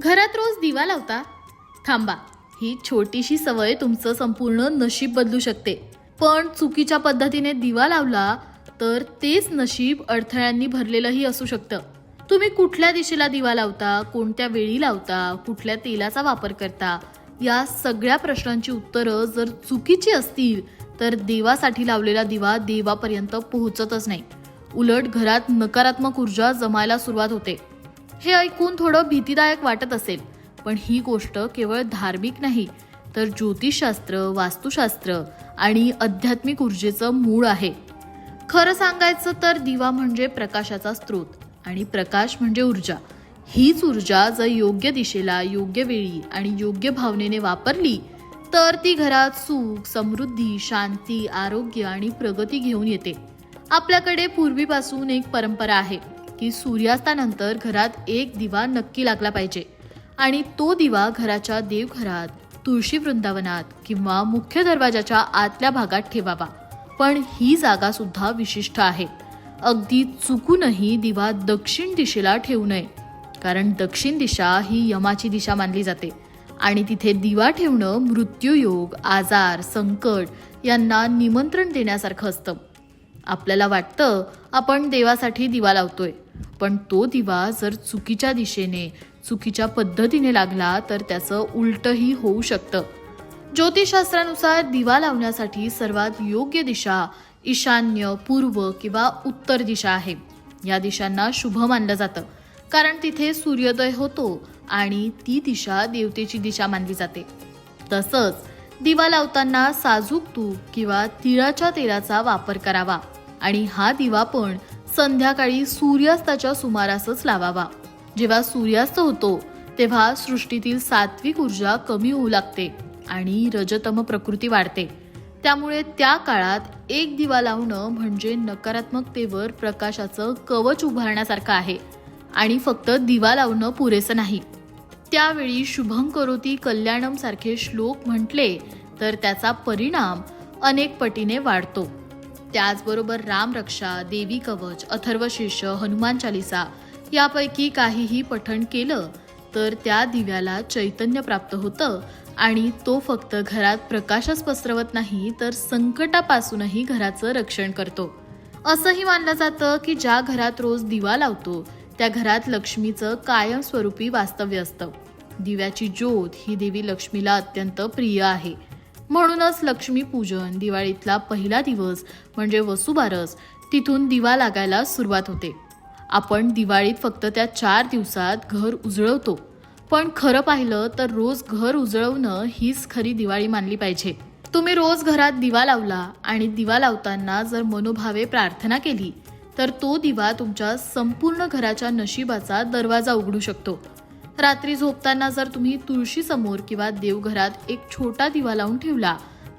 घरात रोज दिवा लावता? थांबा ही छोटीशी सवय तुमचं संपूर्ण नशीब बदलू शकते. पण चुकीच्या पद्धतीने दिवा लावला तर तेच नशीब अडथळ्यांनी भरलेलंही असू शकतं. तुम्ही कुठल्या दिशेला दिवा लावता कोणत्या वेळी लावता कुठल्या तेलाचा वापर करता या सगळ्या प्रश्नांची उत्तरं जर चुकीची असतील तर देवासाठी लावलेला दिवा देवापर्यंत पोहोचतच नाही. उलट घरात नकारात्मक ऊर्जा जमायला सुरुवात होते. हे ऐकून थोडं भीतीदायक वाटत असेल. पण ही गोष्ट केवळ धार्मिक नाही तर ज्योतिषशास्त्र वास्तुशास्त्र आणि आध्यात्मिक ऊर्जेचं मूळ आहे. खरं सांगायचं तर दिवा म्हणजे प्रकाशाचा स्रोत आणि प्रकाश म्हणजे ऊर्जा. हीच ऊर्जा जर योग्य दिशेला योग्य वेळी आणि योग्य भावनेने वापरली तर ती घरात सुख समृद्धी शांती आरोग्य आणि प्रगती घेऊन येते. आपल्याकडे पूर्वीपासून एक परंपरा आहे. की सूर्यास्तानंतर घरात एक दिवा नक्की लागला पाहिजे. आणि तो दिवा घराच्या देवघरात तुळशी वृंदावनात किंवा मुख्य दरवाजाच्या आतल्या भागात ठेवावा. पण ही जागा सुद्धा विशिष्ट आहे. अगदी चुकूनही दिवा दक्षिण दिशेला ठेवू नये. कारण दक्षिण दिशा ही यमाची दिशा मानली जाते. आणि तिथे दिवा ठेवणं मृत्यूयोग आजार संकट यांना निमंत्रण देण्यासारखं असतं. आपल्याला वाटतं आपण देवासाठी दिवा लावतोय. पण तो दिवा जर चुकीच्या दिशेने चुकीच्या पद्धतीने लागला तर त्याचं उलटही होऊ शकतं. ज्योतिषशास्त्रानुसार दिवा लावण्यासाठी सर्वात योग्य दिशा ईशान्य पूर्व किंवा उत्तर दिशा आहे. या दिशांना शुभ मानलं जातं. कारण तिथे सूर्योदय होतो आणि ती दिशा देवतेची दिशा मानली जाते. तसंच दिवा लावताना साजूक तूप किंवा तिळाच्या तेलाचा वापर करावा. आणि हा दिवा पण संध्याकाळी सूर्यास्ताच्या सुमारासच लावावा. जेव्हा सूर्यास्त होतो तेव्हा सृष्टीतील सात्विक ऊर्जा कमी होऊ लागते आणि रजतम प्रकृती वाढते. त्यामुळे त्या काळात एक दिवा लावणं म्हणजे नकारात्मकतेवर प्रकाशाचं कवच उभारण्यासारखं आहे आणि फक्त दिवा लावणं पुरेसं नाही. त्यावेळी शुभम करोती कल्याणम सारखे श्लोक म्हटले तर त्याचा परिणाम अनेक पटीने वाढतो. त्याचबरोबर रामरक्षा देवी कवच अथर्वशीर्ष हनुमान चालिसा यापैकी काहीही पठण केलं तर त्या दिव्याला चैतन्य प्राप्त होतं आणि तो फक्त घरात प्रकाशच पसरवत नाही तर संकटापासूनही घराचं रक्षण करतो. असंही मानलं जातं की ज्या घरात रोज दिवा लावतो त्या घरात लक्ष्मीचं कायमस्वरूपी वास्तव्य असतं. दिव्याची ज्योत ही देवी लक्ष्मीला अत्यंत प्रिय आहे. म्हणूनच लक्ष्मी पूजन दिवाळीतला पहिला दिवस म्हणजे वसुबारस तिथून दिवा लागायला सुरुवात होते. आपण दिवाळीत फक्त त्या चार दिवसात घर उजळवतो. पण खरं पाहिलं तर रोज घर उजळवणं हीच खरी दिवाळी मानली पाहिजे. तुम्ही रोज घरात दिवा लावला आणि दिवा लावताना जर मनोभावे प्रार्थना केली तर तो दिवा तुमच्या संपूर्ण घराच्या नशिबाचा दरवाजा उघडू शकतो. रात्री झोपताना जर तुम्ही तुळशी समोर किंवा देवघरात एक छोटा दिवा लावून ठेवला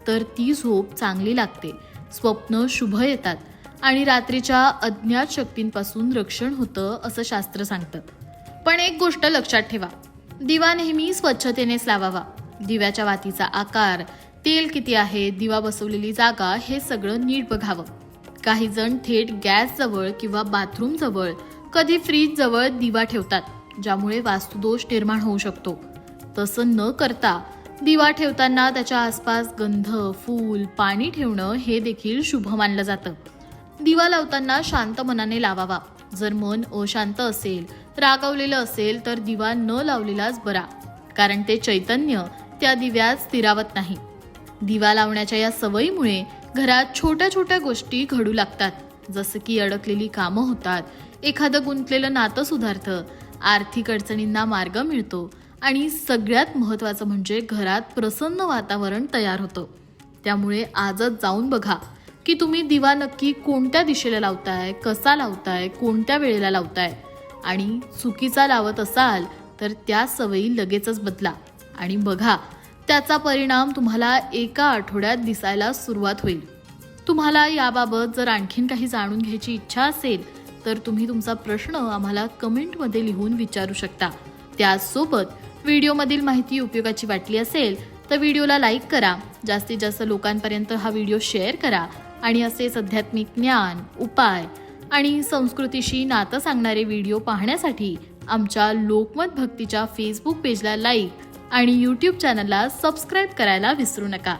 तर ती झोप चांगली लागते. स्वप्न शुभ येतात आणि रात्रीच्या अज्ञात शक्तींपासून रक्षण होतं असं शास्त्र सांगतं पण एक गोष्ट लक्षात ठेवा. दिवा नेहमी स्वच्छतेनेच लावावा. दिव्याच्या वातीचा आकार तेल किती आहे दिवा बसवलेली जागा हे सगळं नीट बघावं. काही जण थेट गॅस जवळ किंवा बाथरूम जवळ कधी फ्रीज जवळ दिवा ठेवतात. ज्यामुळे वास्तुदोष निर्माण होऊ शकतो. तसं न करता दिवा ठेवताना त्याच्या आसपास गंध फूल पाणी ठेवणं हे देखील शुभ मानलं जातं. दिवा लावताना शांत मनाने लावावा. जर मन अशांत असेल रागवलेलं असेल तर दिवा न लावलेलाच बरा. कारण ते चैतन्य त्या दिव्यात स्थिरावत नाही. दिवा लावण्याच्या या सवयीमुळे घरात छोट्या छोट्या गोष्टी घडू लागतात. जसं की अडकलेली कामं होतात एखादं गुंतलेलं नातं सुधारतं आर्थिक अडचणींना मार्ग मिळतो आणि सगळ्यात महत्त्वाचं म्हणजे घरात प्रसन्न वातावरण तयार होतं. त्यामुळे आजच जाऊन बघा की तुम्ही दिवा नक्की कोणत्या दिशेला लावताय कसा लावताय कोणत्या वेळेला लावताय. आणि चुकीचा लावत असाल तर त्या सवयी लगेचच बदला. आणि बघा त्याचा परिणाम तुम्हाला एका आठवड्यात दिसायला सुरुवात होईल. तुम्हाला याबाबत जर आणखीन काही जाणून घ्यायची इच्छा असेल तर तुम्ही तुमचा प्रश्न आम्हाला कमेंटमध्ये लिहून विचारू शकता. त्याचसोबत व्हिडिओमधील माहिती उपयोगाची वाटली असेल तर व्हिडिओला लाईक करा. जास्तीत जास्त लोकांपर्यंत हा व्हिडिओ शेअर करा. आणि असेच आध्यात्मिक ज्ञान उपाय आणि संस्कृतीशी नातं सांगणारे व्हिडिओ पाहण्यासाठी आमच्या लोकमत भक्तीच्या फेसबुक पेजला लाईक आणि यूट्यूब चॅनलला सबस्क्राईब करायला विसरू नका.